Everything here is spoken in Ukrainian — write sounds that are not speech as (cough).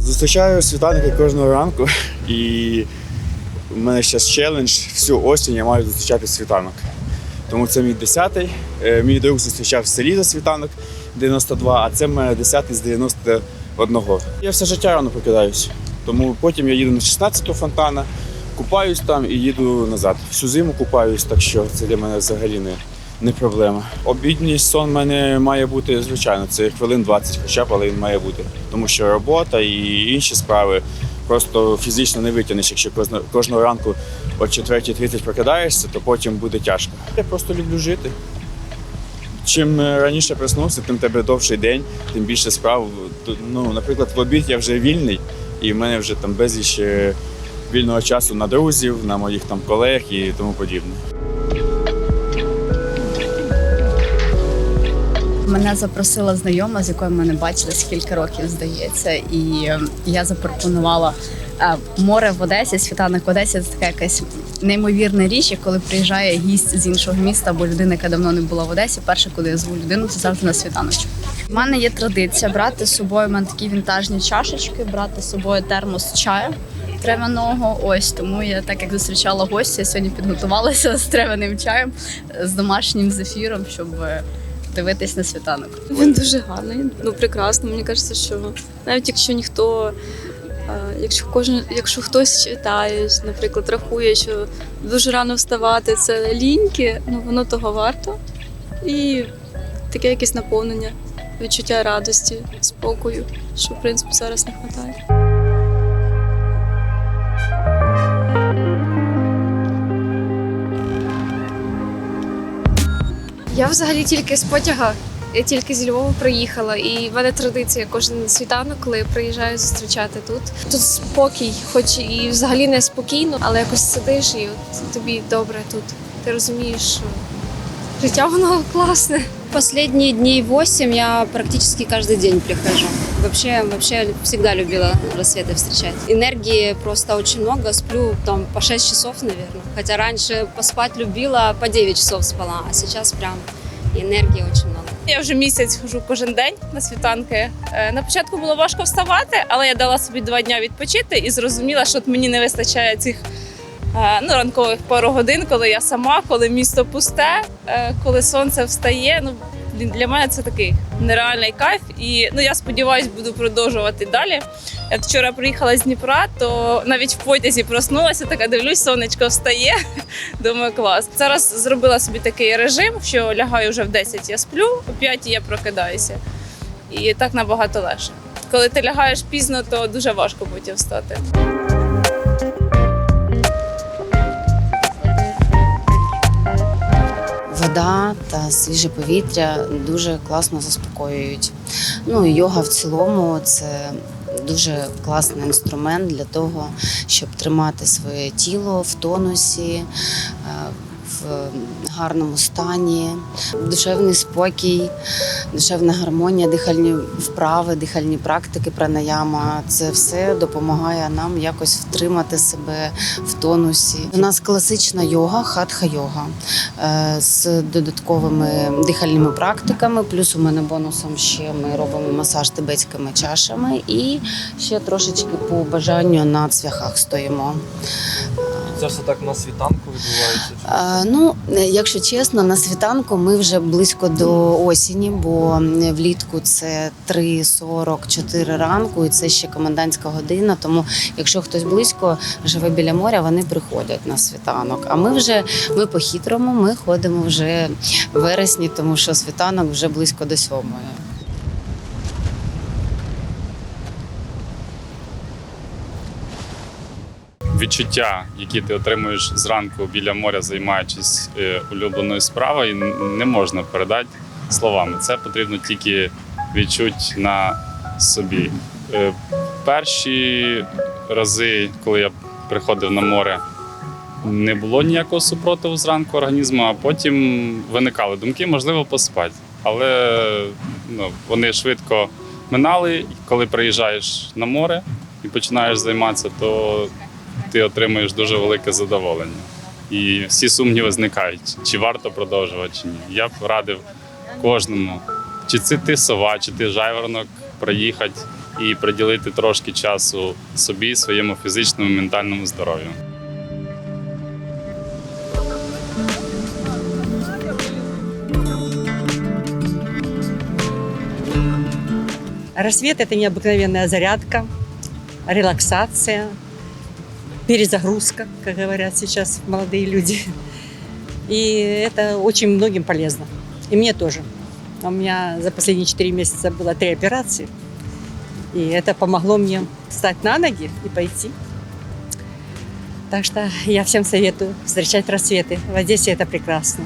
Зустрічаю світанки кожного ранку, (laughs) і в мене зараз челендж всю осінь я маю зустрічати світанок. Тому це мій десятий. Е, Мій друг зустрічав в селі за світанок 92, а це мене десятий з 91. Я все життя рано прокидаюсь. Тому потім я їду на 16 фонтана, купаюсь там і їду назад. Всю зиму купаюсь, так що це для мене взагалі не, не проблема. Обідній сон в мене має бути, звичайно, це хвилин 20 хоча б, але він має бути. Тому що робота і інші справи просто фізично не витягнеш, якщо кожного, кожного ранку о 4.30 прокидаєшся, то потім буде тяжко. Я просто люблю жити. Чим е, раніше проснувся, тим тебе довший день, тим більше справ. Ну, наприклад, в обід я вже вільний, і в мене вже там безліч е, вільного часу на друзів, на моїх там колег і тому подібне. Мене запросила знайома, з якою ми не бачились кілька років, здається, і е, я запропонувала е, море в Одесі, світанок в Одесі. Це така якась неймовірна річ, коли приїжджає гість з іншого міста або людина, яка давно не була в Одесі. Перше, коли я зву людину, це завжди на світаночок. У мене є традиція брати з собою у мене такі вінтажні чашечки, брати з собою термос чаю. Травяного, ось тому я так як зустрічала гостя, сьогодні підготувалася з травяним чаєм, з домашнім зефіром, щоб е, дивитись на світанок. Він дуже гарний, ну прекрасно. Мені кажеться, що навіть якщо ніхто, е, якщо кожен, якщо хтось читає, наприклад, рахує, що дуже рано вставати це ліньки, ну воно того варто. І таке якесь наповнення, відчуття радості, спокою, що в принципі зараз не вистачає. Я взагалі тільки з потяга. Я тільки зі Львова приїхала, і в мене традиція кожен світанок, коли я приїжджаю зустрічати тут. Тут спокій, хоч і взагалі не спокійно, але якось сидиш і от тобі добре тут. Ти розумієш, що життя воно класне. Последние дней 8 я практически каждый день прихожу. Вообще, вообще всегда любила рассветы встречать. Энергии просто очень много. Сплю там по 6 часов, наверное. Хотя раньше поспать любила, по 9 часов спала. А сейчас прям энергии очень много. Я вже місяць хожу кожен день на світанки. Е, На початку було важко вставати, але я дала собі два дні відпочити і зрозуміла, що от мені не вистачає цих е, ну, ранкових пару годин, коли я сама, коли місто пусте, е, коли сонце встає. Ну, для мене це такий нереальний кайф. І ну, я сподіваюся, буду продовжувати далі. Я вчора приїхала з Дніпра, то навіть в потязі проснулася, така дивлюсь, сонечко встає. (laughs) Думаю, клас. Зараз зробила собі такий режим, що лягаю вже в 10 я сплю, о 5 я прокидаюся. І так набагато легше. Коли ти лягаєш пізно, то дуже важко потім встати. Вода та свіже повітря дуже класно заспокоюють. Ну йога в цілому це дуже класний інструмент для того, щоб тримати своє тіло в тонусі, е, в гарному стані, душевний спокій, душевна гармонія, дихальні вправи, дихальні практики, пранаяма. Це все допомагає нам якось втримати себе в тонусі. У нас класична йога, хатха-йога е, з додатковими дихальними практиками. Плюс у мене бонусом ще ми робимо масаж тибетськими чашами і ще трошечки по бажанню на цвяхах стоїмо. Це все так на світанку відбувається? Е, Ну, е, якщо чесно, на світанку ми вже близько до осені, бо е, влітку це 3.44 ранку, і це ще комендантська година. Тому, якщо хтось близько живе біля моря, вони приходять на світанок. А ми вже ми по-хитрому, ми ходимо вже в вересні, тому що світанок вже близько до сьомої. Відчуття, які ти отримуєш зранку біля моря, займаючись е, улюбленою справою, не можна передати словами. Це потрібно тільки відчути на собі. Е, Перші рази, коли я приходив на море, не було ніякого супротиву зранку організму, а потім виникали думки, можливо, поспати. Але ну, вони швидко минали. Коли приїжджаєш на море і починаєш займатися, то ти отримуєш дуже велике задоволення. і всі сумніви зникають, чи варто продовжувати, чи ні. Я б радив кожному, чи це ти сова, чи ти жайворонок, проїхати і приділити трошки часу собі, своєму фізичному, ментальному здоров'ю. Рассвет – это необыкновенная зарядка, релаксация, перезагрузка, как говорят сейчас молодые люди. И это очень многим полезно. И мне тоже. У меня за последние 4 месяца было три операции. И это помогло мне встать на ноги и пойти. Так что я всем советую встречать рассветы. В Одессе это прекрасно.